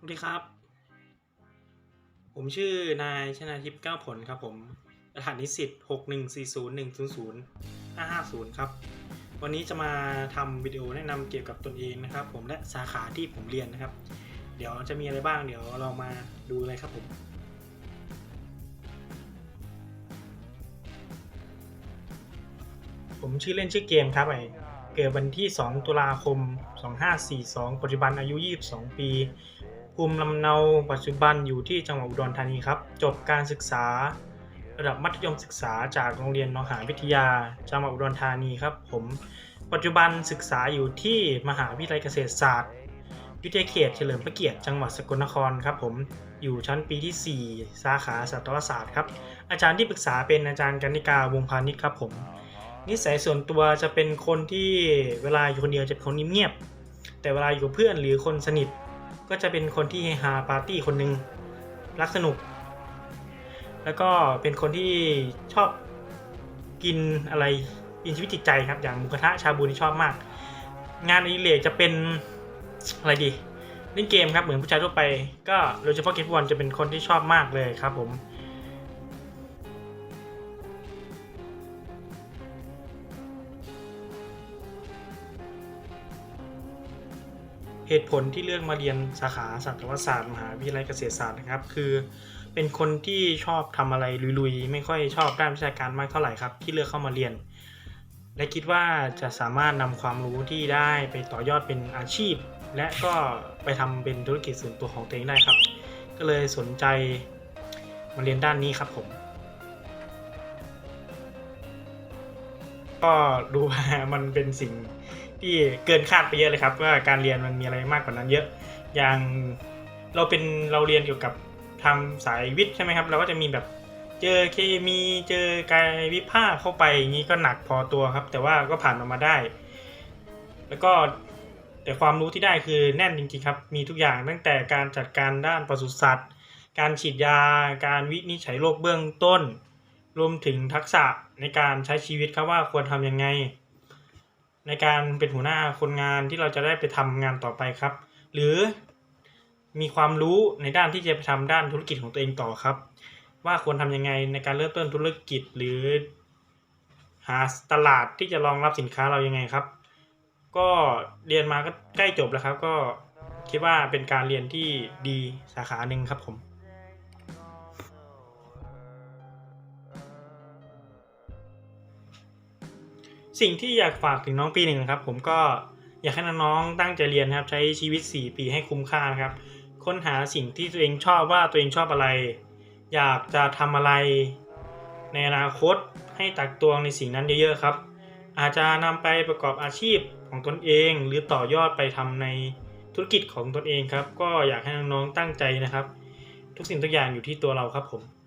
สวัสดีครับ ผมชื่อนายชนาทิพย์ก้าวผลครับผมรหัสนิสิตหกหนึ่งสี่ศูนย์หนึ่งศูนย์ศูนย์ห้าห้าศูนย์ครับ วันนี้จะมาทำวิดีโอแนะนำเกี่ยวกับตนเองนะครับ ผมและสาขาที่ผมเรียนนะครับ เดี๋ยวจะมีอะไรบ้างเดี๋ยวเรามาดูเลยครับผมผมชื่อเล่นชื่อเกมครับไอเกิดวันที่ 2 ตุลาคม 2542 ปัจจุบันอายุ 22 ปี ภูมิลำเนาปัจจุบันอยู่ที่จังหวัดอุดรธานีครับ จบการศึกษา ระดับมัธยมศึกษาจากโรงเรียนหนองหานวิทยา จังหวัดอุดรธานีครับ ผม ปัจจุบันศึกษาอยู่ที่มหาวิทยาลัยเกษตรศาสตร์ วิทยาเขตเฉลิมพระเกียรติจังหวัดสกลนครครับ ผม อยู่ชั้นปีที่ 4 สาขาสัตวศาสตร์ครับ อาจารย์ที่ปรึกษาเป็นอาจารย์กนิกาวงพาณิชย์ครับ ผม นิสัยส่วนตัวจะเป็นคนที่เวลาอยู่คนเดียวจะเป็นคนเงียบแต่เวลาอยู่เพื่อนหรือคนสนิท ก็จะเป็นคนที่เฮฮาปาร์ตี้คนหนึ่งรักสนุก แล้วก็เป็นคนที่ชอบกินอะไรกินชีวิตจิตใจครับอย่างหมูกระทะชาบูนี่ชอบมาก งานอดิเรกจะเป็นอะไรดีเล่นเกมครับเหมือนผู้ชายทั่วไป ก็โดยเฉพาะเกมฟุตบอลจะเป็นคนที่ชอบมากเลยครับผม เหตุผลที่เลือกมาเรียนสาขาสัตวศาสตร์มหาวิทยาลัยเกษตรศาสตร์นะครับ คือ เป็นคนที่ชอบทำอะไรลุยๆ ไม่ค่อยชอบด้านวิชาการมากเท่าไหร่ครับ ที่เลือกเข้ามาเรียน และคิดว่าจะสามารถนำความรู้ที่ได้ไปต่อยอดเป็นอาชีพ และก็ไปทำเป็นธุรกิจส่วนตัวของตัวเองได้ครับ ก็เลยสนใจมาเรียนด้านนี้ครับผมก็ดูว่ามันเป็นสิ่ง ที่เกินคาดไปเยอะเลยครับ ว่าการเรียนมันมีอะไรมากกว่านั้นเยอะ อย่างเราเป็นเราเรียนเกี่ยวกับทำสายวิทย์ใช่ไหมครับ เราก็จะมีแบบเจอเคมีเจอกายวิภาคเข้าไปอย่างนี้ก็หนักพอตัวครับ แต่ว่าก็ผ่านมันมาได้ แล้วก็แต่ความรู้ที่ได้คือแน่นจริงๆครับ มีทุกอย่างตั้งแต่การจัดการด้านปศุสัตว์ การฉีดยา การวินิจฉัยโรคเบื้องต้น รวมถึงทักษะในการใช้ชีวิตครับว่าควรทำยังไง ในการเป็นหัวหน้าคนงานที่เราจะได้ไปทำงานต่อไปครับ หรือมีความรู้ในด้านที่จะไปทำด้านธุรกิจของตัวเองต่อครับ ว่าควรทำยังไงในการเริ่มต้นธุรกิจหรือ หาตลาดที่จะรองรับสินค้าเรายังไงครับ ก็เรียนมาก็ใกล้จบแล้วครับ ก็คิดว่าเป็นการเรียนที่ดีสาขาหนึ่งครับผม สิ่งที่อยากฝากถึงน้องปีหนึ่งนะครับ ผมก็อยากให้น้องๆตั้งใจเรียนนะครับ ใช้ชีวิต 4 ปีให้คุ้มค่านะครับ ค้นหาสิ่งที่ตัวเองชอบว่าตัวเองชอบอะไร อยากจะทำอะไร ในอนาคตให้ตักตวงในสิ่งนั้นเยอะๆครับ อาจจะนำไปประกอบอาชีพของตนเอง หรือต่อยอดไปทำในธุรกิจของตนเองครับ ก็อยากให้น้องๆตั้งใจนะครับ ทุกสิ่งทุกอย่างอยู่ที่ตัวเราครับผม